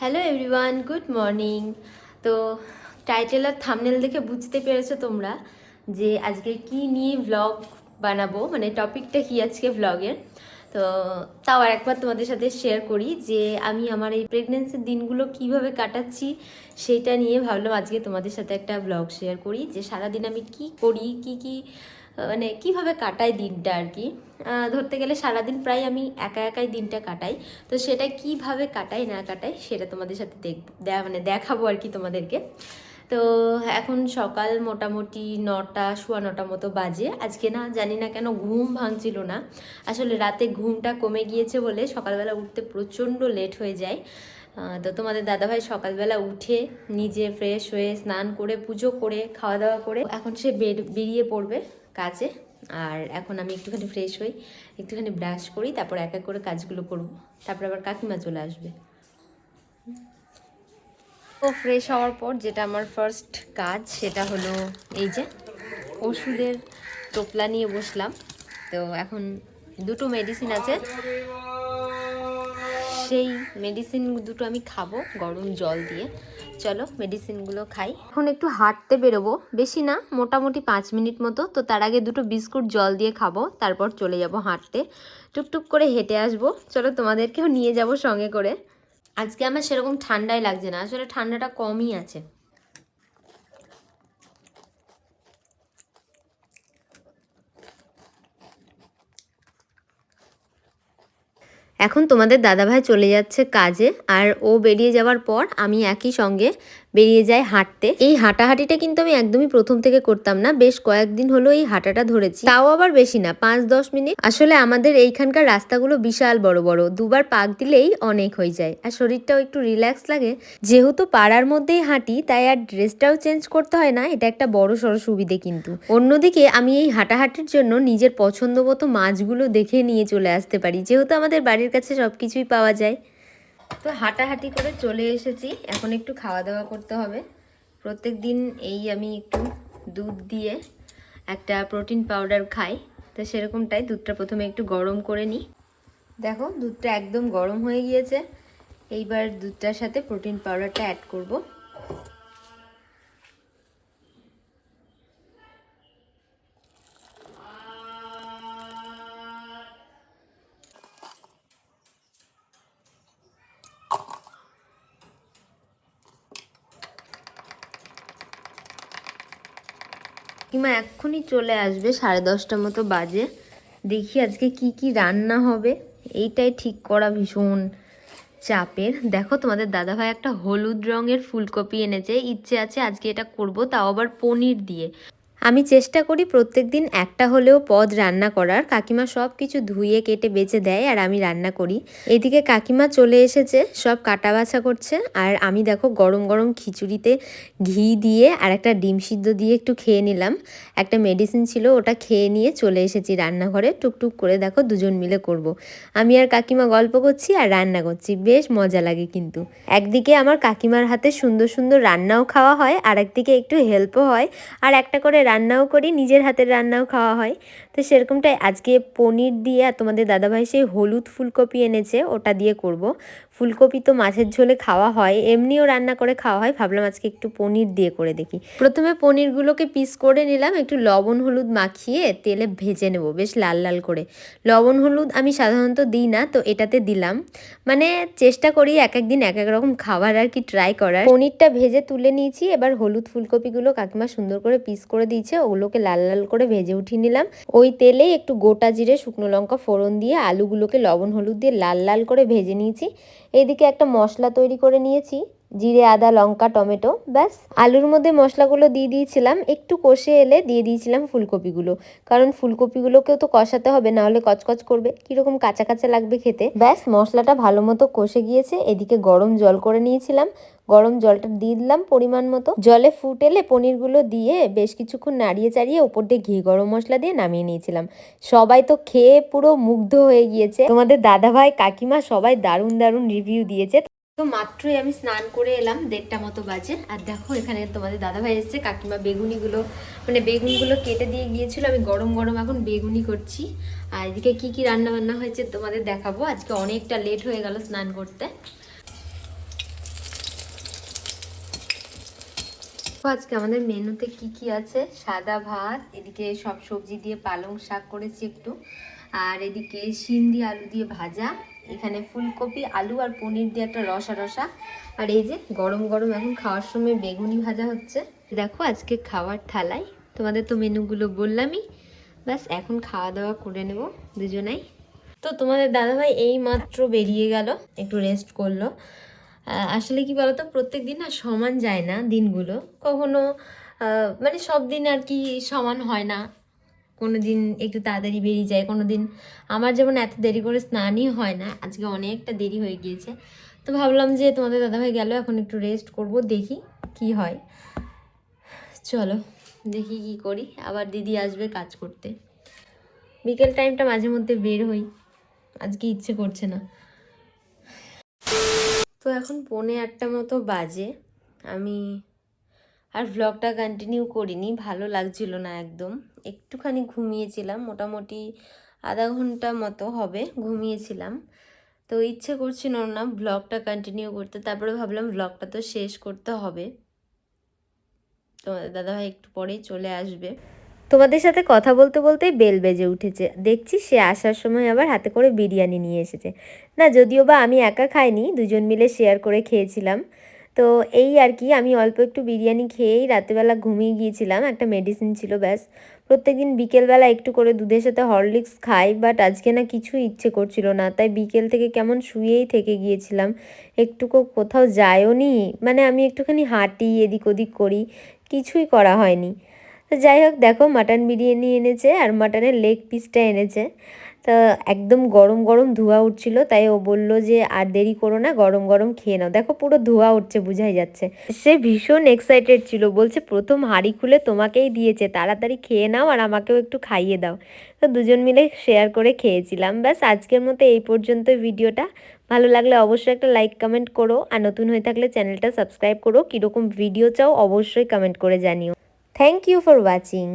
Hello everyone good morning তো title আর thumbnail দেখে বুঝতে পেরেছ তোমরা যে আজকে কি নিয়ে ভ্লগ বানাবো? মানে টপিকটা কি আজকে ভ্লগের তো তাও একবার তোমাদের সাথে শেয়ার করি যে আমি আমার এই প্রেগনেন্সির দিনগুলো কীভাবে কাটাচ্ছি সেটা নিয়ে ভাবলাম আজকে তোমাদের সাথে একটা ভ্লগ শেয়ার করি যে সারাদিন আমি কি করি, কি কি মানে কীভাবে কাটাই দিনটা আর কি? ধরতে গেলে সারাদিন প্রায় আমি একা একাই দিনটা কাটাই। তো সেটা কীভাবে কাটাই, না কাটাই সেটা তোমাদের সাথে দেখ মানে দেখাবো আর কি তোমাদেরকে। তো এখন সকাল মোটামুটি নটা, সোয়া নটা মতো বাজে। আজকে না জানি না কেন ঘুম ভাঙছিল না। আসলে রাতে ঘুমটা কমে গিয়েছে বলে সকালবেলা উঠতে প্রচণ্ড লেট হয়ে যায়। তো তোমাদের দাদাভাই সকালবেলা উঠে নিজে ফ্রেশ হয়ে স্নান করে, পুজো করে, খাওয়া দাওয়া করে, এখন সে বের- বেরিয়ে পড়বে। কাজে। আর এখন আমি একটুখানি ফ্রেশ হই, একটুখানি ব্রাশ করি, তারপর এক এক করে কাজগুলো করব। তারপর আবার কাকিমা চলে আসবে। ও ফ্রেশ হওয়ার পর যেটা আমার ফার্স্ট কাজ, সেটা হলো এই যে ওষুধের টোপলা নিয়ে বসলাম। তো এখন দুটো মেডিসিন আছে। সেই মেডিসিন দুটো আমি খাব গরম জল দিয়ে। চলো মেডিসিনগুলো খাই। এখন একটু হাঁটতে বেরোবো। বেশি না মোটামুটি পাঁচ মিনিট মতো। তো তার আগে দুটো বিস্কুট জল দিয়ে খাব তারপর চলে যাব হাঁটতে। টুকটুক করে হেঁটে আসব। চলো তোমাদেরকেও নিয়ে যাব সঙ্গে করে। আজকে আমার সেরকম ঠান্ডাই লাগছে না। আসলে ঠান্ডাটা কমই আছে। এখন তোমাদের দাদাভাই চলে যাচ্ছে কাজে আর ও বেরিয়ে যাওয়ার পর আমি একই সঙ্গে বেরিয়ে যাই হাঁটতে। এই হাঁটাহাঁটিটা কিন্তু আমি একদমই প্রথম থেকে করতাম না, বেশ কয়েকদিন হলো এই হাঁটাটা ধরেছি। তাও আবার বেশি না পাঁচ দশ মিনিট। আসলে আমাদের এইখানকার রাস্তাগুলো বিশাল বড় বড়, দুবার পাক দিলেই অনেক হয়ে যায়। আর শরীরটাও একটু রিল্যাক্স লাগে। যেহেতু পাড়ার মধ্যেই হাঁটি, তাই আর ড্রেসটাও চেঞ্জ করতে হয় না, এটা একটা বড় সড় সুবিধে কিন্তু। অন্যদিকে আমি এই হাঁটাহাঁটির জন্য নিজের পছন্দ মতো মাছগুলো দেখে নিয়ে চলে আসতে পারি, যেহেতু আমাদের বাড়ির কাছে সব কিছুই পাওয়া যায়। তো হাঁটাহাঁটি করে চলে এসেছি। এখন একটু খাওয়া দাওয়া করতে হবে। প্রত্যেক দিন এই আমি একটু দুধ দিয়ে একটা প্রোটিন পাউডার খাই। তো সেরকমটাই দুধটা প্রথমে একটু গরম করে নিই। দেখো, দুধটা একদম গরম হয়ে গিয়েছে। এইবার দুধটার সাথে প্রোটিন পাউডারটা অ্যাড করব। কিমা এক্ষুনি চলে আসবে, সাড়ে দশটা মতো বাজে। দেখি আজকে কি কি রান্না হবে। এইটাই ঠিক করা ভীষণ চাপের। দেখো তোমাদের দাদাভাই একটা হলুদ রঙের ফুলকপি এনেছে, ইচ্ছে আছে আজকে এটা করব, তাও আবার পনির দিয়ে। আমি চেষ্টা করি প্রত্যেক দিন একটা হলেও পদ রান্না করার। কাকিমা সব কিছু ধুয়ে, কেটে বেছে দেয় আর আমি রান্না করি। এদিকে কাকিমা চলে এসেছে, সব কাটা বাছা করছে আর আমি দেখো গরম গরম খিচুড়িতে ঘি দিয়ে আর একটা ডিম সিদ্ধ দিয়ে একটু খেয়ে নিলাম। একটা মেডিসিন ছিল, ওটা খেয়ে নিয়ে চলে এসেছি রান্নাঘরে। টুকটুক করে দেখো দুজন মিলে করব। আমি আর কাকিমা গল্প করছি আর রান্না করছি। বেশ মজা লাগে কিন্তু। একদিকে আমার কাকিমার হাতে সুন্দর সুন্দর রান্নাও খাওয়া হয় আর একদিকে একটু হেল্পও হয়। আর একটা করে রান্নাও করি নিজের হাতের রান্নাও খাওয়া হয়। তো সেরকমটাই আজকে পনির দিয়ে আর তোমাদের দাদাভাই সেই হলুদ ফুলকপি এনেছে, ওটা দিয়ে করব। ফুলকপি তো মাছের ঝোলে খাওয়া হয়, এমনিও রান্না করে খাওয়া হয়, ভাবলাম আজকে একটু পনির দিয়ে করে দেখি। প্রথমে পনিরগুলোকে পিস করে নিলাম, একটু লবণ হলুদ মাখিয়ে তেলে ভেজে নেব, বেশ লাল লাল করে। লবণ হলুদ আমি সাধারণত দিই না, তো এটাতে দিলাম। মানে চেষ্টা করি এক এক দিন এক এক রকম খাবার আর কি ট্রাই করার। পনিরটা ভেজে তুলে নিয়েছি, এবার হলুদ ফুলকপিগুলো কাকিমা সুন্দর করে পিস করে দিয়েছে, ওগুলোকে লাল লাল করে ভেজে উঠিয়ে নিলাম। ওই তেলেই একটু গোটা জিরে, শুকনো লঙ্কা ফোড়ন দিয়ে আলুগুলোকে লবণ হলুদ দিয়ে লাল লাল করে ভেজে নিয়েছি। এইদিকে একটা মশলা তৈরি করে নিয়েছি। জিরে, আদা, লঙ্কা, টমেটো, ব্যাস। আলুর মধ্যে মশলাগুলো দিয়ে দিয়েছিলাম। একটু কষে এলে দিয়ে দিয়েছিলাম ফুলকপিগুলো। কারণ ফুলকপিগুলোকেও তো কষাতে হবে, না হলে কচকচ করবে। কীরকম কাঁচা কাঁচা লাগবে খেতে। ব্যাস, মশলাটা ভালো মতো কষে গিয়েছে। এদিকে গরম জল করে নিয়েছিলাম। গরম জলটা দিয়ে দিলাম পরিমাণ মতো। জলে ফুটেলে পনিরগুলো দিয়ে বেশ কিছুক্ষণ নাড়িয়ে চাড়িয়ে ওপর দিয়ে ঘি গরম মশলা দিয়ে নামিয়ে নিয়েছিলাম। সবাই তো খেয়ে পুরো মুগ্ধ হয়ে গিয়েছে। তোমাদের দাদাভাই কাকিমা সবাই দারুণ দারুণ রিভিউ দিয়েছে। তো মাত্রই আমি স্নান করে এলাম, দেড়টা মতো বাজে। আর দেখো, এখানে তোমাদের দাদাভাই এসছে, কাকিমা বেগুনিগুলো মানে বেগুনগুলো কেটে দিয়ে গিয়েছিল। আমি গরম গরম এখন বেগুনি করছি। আর এদিকে কী কী রান্নাবান্না হয়েছে তোমাদের দেখাবো। আজকে অনেকটা লেট হয়ে গেল স্নান করতে। আজকে আমাদের মেনুতে কি কি আছে? সাদা ভাত, এদিকে সব সবজি দিয়ে পালং শাক করেছি একটু। আর এদিকে সিন্দি আলু দিয়ে ভাজা। এখানে ফুলকপি, আলু আর পনির দিয়ে একটা রসা রসা। আর এই যে গরম গরম এখন খাওয়ার সময় বেগুনি ভাজা হচ্ছে। দেখো আজকে খাওয়ার থালায়। তোমাদের তো মেনুগুলো বললামই। ব্যাস, এখন খাওয়া দাওয়া করে নেব দুজনেই। তো তোমাদের দাদাভাই এই মাত্র বেরিয়ে গেল, একটু রেস্ট করল। আসলে কি বলতো, প্রত্যেক দিন না সমান যায় না দিনগুলো। কখনো মানে সব দিন আর কি সমান হয় না। কোনো দিন একটু তাড়াতাড়ি বেরিয়ে যায় কোনো দিন আমার যেমন এত দেরি করে স্নানই হয় না, আজকে অনেকটা দেরি হয়ে গিয়েছে। তো ভাবলাম যে তোমাদের দাদাভাই গেল, এখন একটু রেস্ট করব, দেখি কি হয়। চলো, দেখি কি করি, আবার দিদি আসবে কাজ করতে। বিকেল টাইমটা মাঝে মধ্যে বের হই, আজকে ইচ্ছে করছে না। তো এখন পৌনে আটটা মতো বাজে, আমি আর ভ্লগটা কন্টিনিউ করিনি, ভালো লাগছিল না একদম। একটুখানি ঘুমিয়েছিলাম, মোটামুটি আধা ঘণ্টা মতো হবে ঘুমিয়েছিলাম। তো ইচ্ছে করছিল না ব্লগটা কন্টিনিউ করতে, তারপরে ভাবলাম ব্লগটা তো শেষ করতে হবে। তোমাদের দাদাভাই একটু পরেই চলে আসবে। তোমাদের সাথে কথা বলতে বলতেই বেল বেজে উঠেছে। দেখছি সে আসার সময় আবার হাতে করে বিরিয়ানি নিয়ে এসেছে। না, যদিও বা আমি একা খাইনি, দুজন মিলে শেয়ার করে খেয়েছিলাম। তো এই আর কি, আমি অল্প একটু বিরিয়ানি খেয়েই রাতেবেলা ঘুমিয়ে গিয়েছিলাম, একটা মেডিসিন ছিল ব্যাস। প্রত্যেকদিন বিকেলবেলা একটু করে দুধের সাথে হরলিক্স খাই বাট আজকে না কিছু ইচ্ছে করছিল না, তাই বিকেল থেকে কেমন শুয়েই থেকে গিয়েছিলাম। একটুকু কোথাও যায়ও নি মানে আমি একটুখানি হাঁটি, এদিক ওদিক করি, কিছুই করা হয়নি। তো যাই হোক, দেখো মাটন বিরিয়ানি এনেছে আর মাটনের লেগ পিসটা এনেছে। তো একদম গরম গরম ধোঁয়া উঠছিল, তাই ও বলল যে, আর দেরি করো না, গরম গরম খেয়ে নাও। দেখো পুরো ধোঁয়া উঠছে, বুঝাই যাচ্ছে। সে ভীষণ এক্সাইটেড ছিল, বলছে, প্রথম হাঁড়ি খুলে তোমাকেই দিয়েছে, তাড়াতাড়ি খেয়ে নাও আর আমাকেও একটু খাইয়ে দাও। তো দুজন মিলে শেয়ার করে খেয়েছিলাম। ব্যাস, আজকের মতো এই পর্যন্ত ভিডিওটা। ভালো লাগলে অবশ্যই একটা লাইক কমেন্ট করো। আর নতুন হয়ে থাকলে চ্যানেলটা সাবস্ক্রাইব করো। কীরকম ভিডিও চাও অবশ্যই কমেন্ট করে জানিও। Thank you for watching